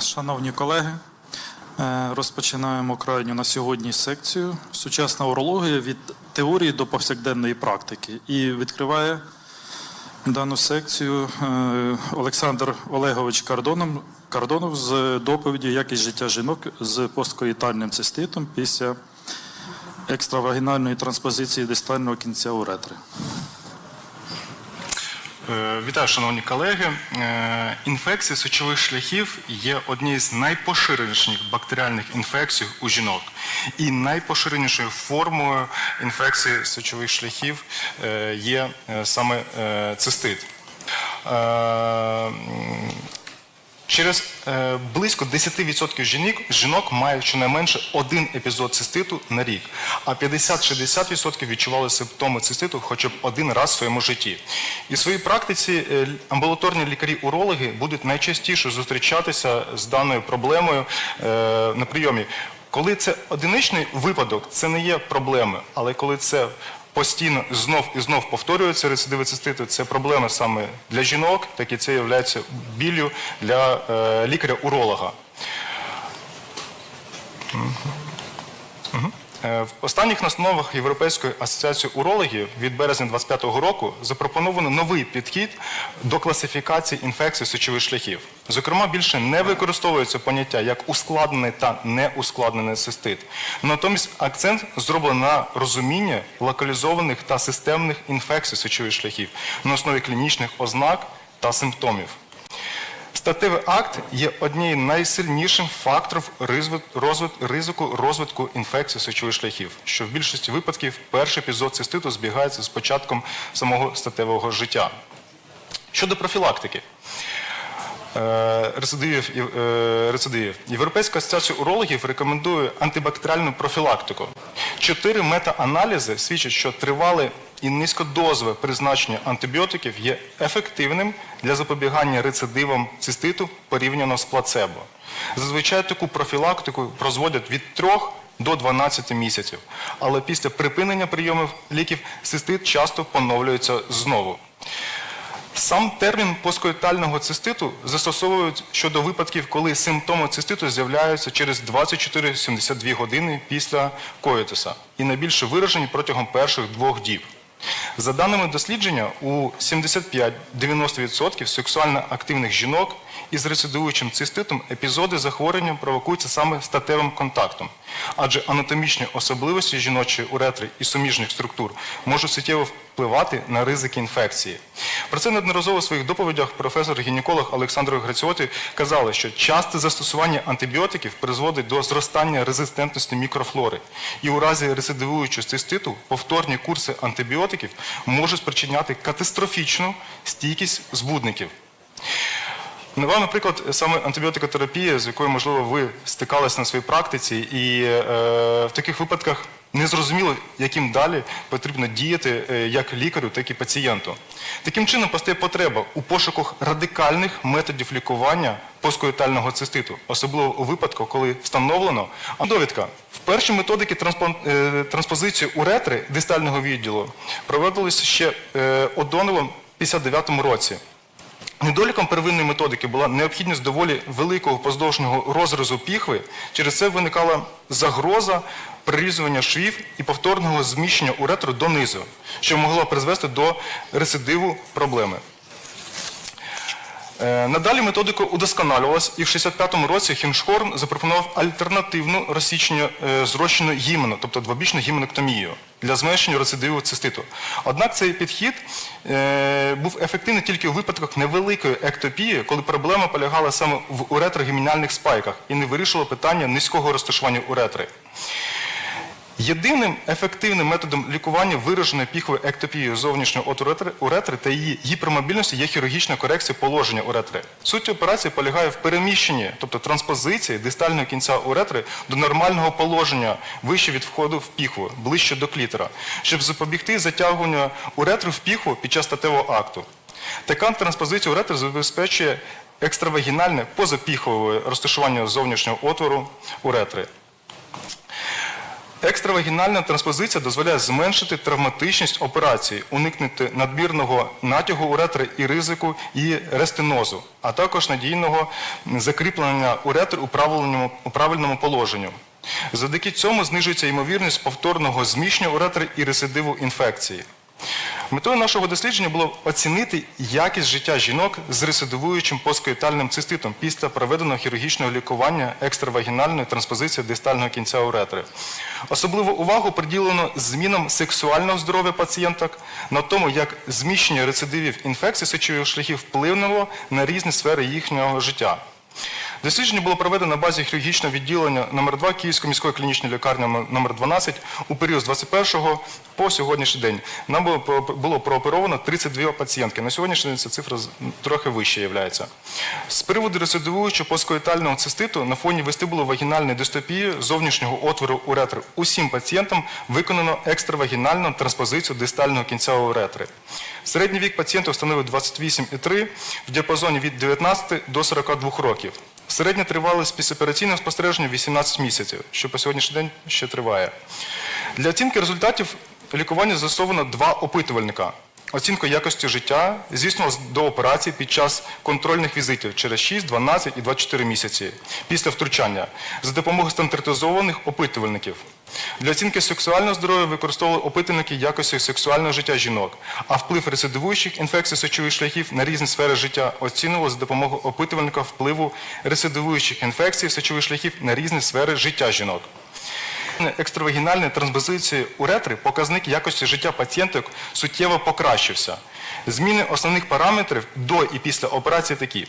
Шановні колеги, е, розпочинаємо крайню на сьогодні секцію Сучасна урологія від теорії до повсякденної практики. І відкриває дану секцію е, Олександр Олегович Кардонов, Кардонов з доповіді Якість життя жінок з посткоїтальним циститом після екстравагінальної транспозиції дистального кінця уретри. Е, Вітаю, шановні колеги. Інфекція Інфекції сечових шляхів є однією з найпоширеніших бактеріальних інфекцій у жінок. І найпоширенішою формою інфекції сочових шляхів е, є е, саме е, цистит. Через е, близько 10% жінок, жінок мають щонайменше один епізод циститу на рік, а 50-60% відчували симптоми циститу хоча б один раз в своєму житті. І в своїй практиці е, амбулаторні лікарі-урологи будуть найчастіше зустрічатися з даною проблемою е, на прийомі. Коли це одиничний випадок, це не є проблеми, але коли це постійно знов і знов повторюються рецидиви циститу, це проблема саме для жінок, так і це є біллю для е, лікаря-уролога. Е, В останніх настановах Європейської асоціації урологів від березня 2025 року запропоновано новий підхід до класифікації інфекцій сечових шляхів. Зокрема, більше не використовується поняття як ускладнений та неускладнений цистит. Натомість акцент зроблено на розуміння локалізованих та системних інфекцій сечових шляхів на основі клінічних ознак та симптомів. Статевий акт є однією найсильнішим найсильніших факторів ризику розвитку інфекції сечових шляхів, що в більшості випадків перший епізод циститу збігається з початком самого статевого життя. Щодо профілактики рецидивів, і- е, рецидивів. Європейська асоціація урологів рекомендує антибактеріальну профілактику. Чотири мета-аналізи свідчать, що тривале і низькодозове призначення антибіотиків є ефективним для запобігання рецидивам циститу порівняно з плацебо. Зазвичай таку профілактику прозводять від 3 до 12 місяців, але після припинення прийомів ліків цистит часто поновлюється знову. Сам термін посткоїтального циститу застосовують щодо випадків, коли симптоми циститу з'являються через 24-72 години після коїтуса і найбільше виражені протягом перших двох діб. За даними дослідження, у 75-90% сексуально активних жінок із рецидуючим циститом епізоди захворювання провокуються саме статевим контактом, адже анатомічні особливості жіночої уретри і суміжних структур можуть суттєво впливати на ризики інфекції. Про це неодноразово у своїх доповідях професор-гінеколог Олександр Граціоти казали, що часте застосування антибіотиків призводить до зростання резистентності мікрофлори. І у разі рецидивуючого циститу повторні курси антибіотиків можуть спричиняти катастрофічну стійкість збудників. Навела, наприклад, саме антибіотикотерапія, з якою, можливо, ви стикалися на своїй практиці, і е, в таких випадках не зрозуміло, яким далі потрібно діяти е, як лікарю, так і пацієнту. Таким чином постає потреба у пошуках радикальних методів лікування посткоїтального циститу, особливо у випадку, коли встановлено довідка. Вперше методики е, транспозиції уретри дистального відділу проводилися ще е, Одоновим в 59 році. Недоліком первинної методики була необхідність доволі великого поздовжного розрізу піхви. Через це виникала загроза прирізування швів і повторного зміщення уретру донизу, що могло призвести до рецидиву проблеми. Е, Надалі методика удосконалювалась, і в 65-му році Хіншхорн запропонував альтернативну розсічення е, зрощену гімену, тобто двобічну гіменектомію для зменшення рецидиву циститу. Однак цей підхід е, був ефективний тільки у випадках невеликої ектопії, коли проблема полягала саме в уретрогемінальних спайках і не вирішувала питання низького розташування уретри. Єдиним ефективним методом лікування вираженої піхової ектопії уретри- уретри та її гіпермобільності є хірургічна корекція положення уретри. Суть операції полягає в переміщенні, тобто транспозиції дистального кінця уретри до нормального положення вище від входу в піхву, ближче до клітера, щоб запобігти затягуванню уретри в піхву під час статевого акту. Така транспозиція уретри забезпечує екстравагінальне позапіхове розташування зовнішнього отвору уретри. Екстравагінальна транспозиція дозволяє зменшити травматичність операції, уникнути надмірного натягу уретри і ризику її рестенозу, а також надійного закріплення уретри у правильному, у правильному положенню. Завдяки цьому знижується ймовірність повторного зміщення уретри і рецидиву інфекції. Метою нашого дослідження було оцінити якість життя жінок з рецидивуючим посткоїтальним циститом після проведеного хірургічного лікування екстравагінальної транспозиції дистального кінця уретри. Особливу увагу приділено змінам сексуального здоров'я пацієнток на тому, як зміщення рецидивів інфекцій сечових шляхів вплинуло на різні сфери їхнього життя. Дослідження було проведено на базі хірургічного відділення номер 2 Київської міської клінічної лікарні номер 12 у період з 21 по сьогоднішній день. Нам було, прооперовано 32 пацієнтки. На сьогоднішній день ця цифра трохи вища є. З приводу рецидивуючого поскоїтального циститу на фоні вестибуловагінальної дистопії зовнішнього отвору уретри усім пацієнтам виконано екстравагінальну транспозицію дистального кінця уретри. Середній вік пацієнта становить 28,3 в діапазоні від 19 до 42 років. Середня тривалість післяопераційного спостереження 18 місяців, що по сьогоднішній день ще триває. Для оцінки результатів лікування застосовано два опитувальника. Оцінку якості життя здійснювалась до операції під час контрольних візитів через 6, 12 і 24 місяці після втручання за допомогою стандартизованих опитувальників. Для оцінки сексуального здоров'я використовували опитувальники якості сексуального життя жінок, а вплив рецидивуючих інфекцій сечових шляхів на різні сфери життя оцінювали за допомогою опитувальника впливу рецидивуючих інфекцій сечових шляхів на різні сфери життя жінок. Екстравагінальної транспозиції уретри показник якості життя пацієнток суттєво покращився. Зміни основних параметрів до і після операції такі.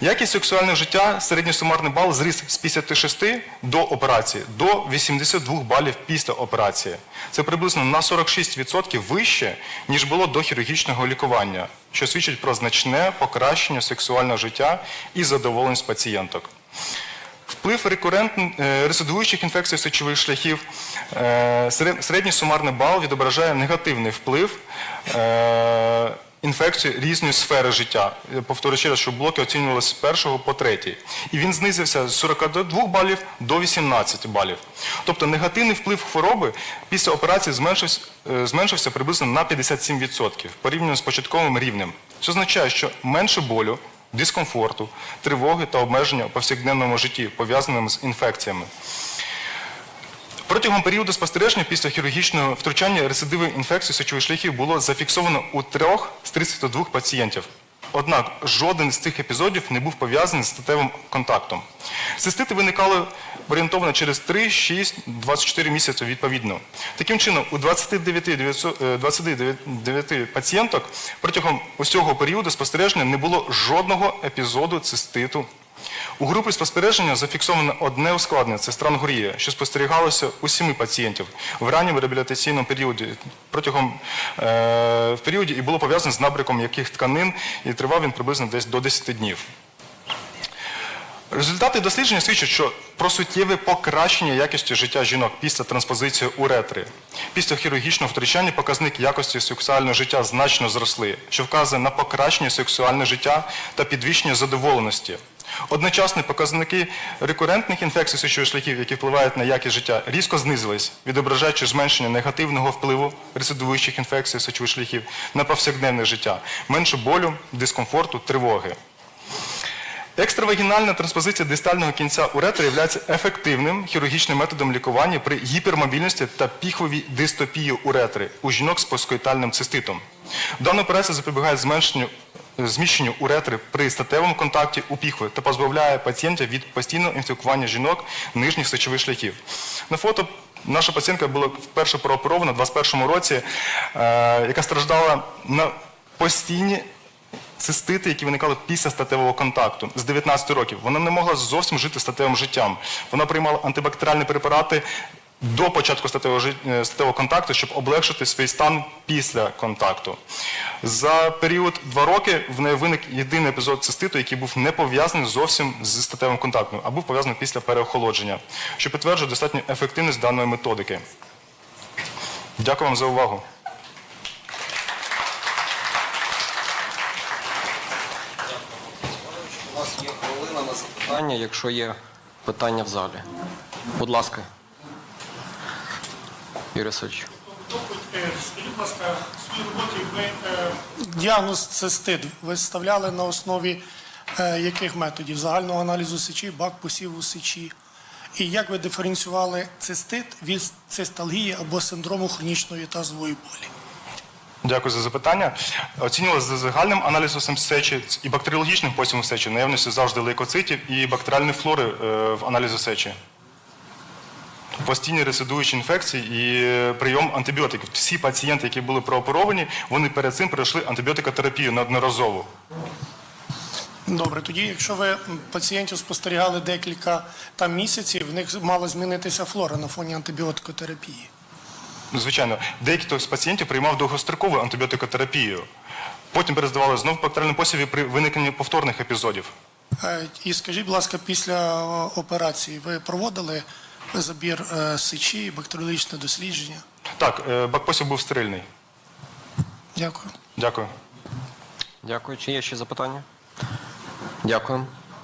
Якість сексуального життя, середній сумарний бал зріс з 56 до операції до 82 балів після операції. Це приблизно на 46% вище, ніж було до хірургічного лікування, що свідчить про значне покращення сексуального життя і задоволеність пацієнток. Вплив е, інфекцій сечових шляхів, е, середній сумарний бал відображає негативний вплив е, інфекції різної сфери життя. Повторю ще раз, що блоки оцінювалися з першого по третій. І він знизився з 42 балів до 18 балів. Тобто негативний вплив хвороби після операції зменшився, зменшився приблизно на 57% порівняно з початковим рівнем. Це означає, що менше болю, дискомфорту, тривоги та обмеження у повсякденному житті, пов'язаними з інфекціями. Протягом періоду спостереження після хірургічного втручання рецидиви інфекції сечових шляхів було зафіксовано у трьох з 32 пацієнтів. Однак жоден з цих епізодів не був пов'язаний з статевим контактом. Цистити виникали орієнтовно через 3, 6, 24 місяці відповідно. Таким чином, у 29, 900, е, 29 пацієнток протягом усього періоду спостереження не було жодного епізоду циститу у групі спостереження зафіксовано одне ускладнення це странгорія, що спостерігалося у семи пацієнтів в ранньому реабілітаційному періоді протягом е, в періоді і було пов'язане з набряком м'яких тканин, і тривав він приблизно десь до 10 днів. Результати дослідження свідчать, що про суттєве покращення якості життя жінок після транспозиції уретри. Після хірургічного втручання показник якості сексуального життя значно зросли, що вказує на покращення сексуального життя та підвищення задоволеності. Одночасно показники рекурентних інфекцій сечових шляхів, які впливають на якість життя, різко знизились, відображаючи зменшення негативного впливу рецидивуючих інфекцій сечових шляхів на повсякденне життя, менше болю, дискомфорту, тривоги. Екстравагінальна транспозиція дистального кінця уретри є ефективним хірургічним методом лікування при гіпермобільності та піховій дистопії уретри у жінок з посткоїтальним циститом. Дана операція запобігає зменшенню зміщенню уретри при статевому контакті у піхви та позбавляє пацієнтів від постійного інфікування жінок нижніх сечових шляхів. На фото наша пацієнтка була вперше прооперована у 2021 році, е, яка страждала на постійні цистити, які виникали після статевого контакту з 19 років. Вона не могла зовсім жити статевим життям. Вона приймала антибактеріальні препарати до початку статевого, е, статевого контакту, щоб облегшити свій стан після контакту. За період 2 роки в неї виник єдиний епізод циститу, який був не пов'язаний зовсім з статевим контактом, а був пов'язаний після переохолодження, що підтверджує достатньо ефективність даної методики. Дякую вам за увагу. У нас є хвилина на запитання, якщо є питання в залі. Будь ласка. Юрій Васильович. Скажіть, будь ласка, в своїй роботі ви діагноз цистит ви ставляли на основі е, яких методів? Загального аналізу сечі, бак посіву сечі. І як ви диференціювали цистит від цисталгії або синдрому хронічної тазової болі? Дякую за запитання. Оцінювали за загальним аналізом сечі і бактеріологічним посівом сечі, наявністю завжди лейкоцитів і бактеріальної флори е, в аналізу сечі. Постійні рецидуючі інфекції і е, прийом антибіотиків. Всі пацієнти, які були прооперовані, вони перед цим пройшли антибіотикотерапію неодноразово. Добре, тоді, якщо ви пацієнтів спостерігали декілька там місяців, в них мала змінитися флора на фоні антибіотикотерапії. Ну, Звичайно, деякі з пацієнтів приймав довгострокову антибіотикотерапію. Потім перездавали знову в бактеріальному посіві при виникненні повторних епізодів. Е, І скажіть, будь ласка, після е, операції ви проводили забір е, сечі, бактеріологічне дослідження? Так, е, бакпосів був стерильний. Дякую. Дякую. Дякую. Чи є ще запитання? Дякую.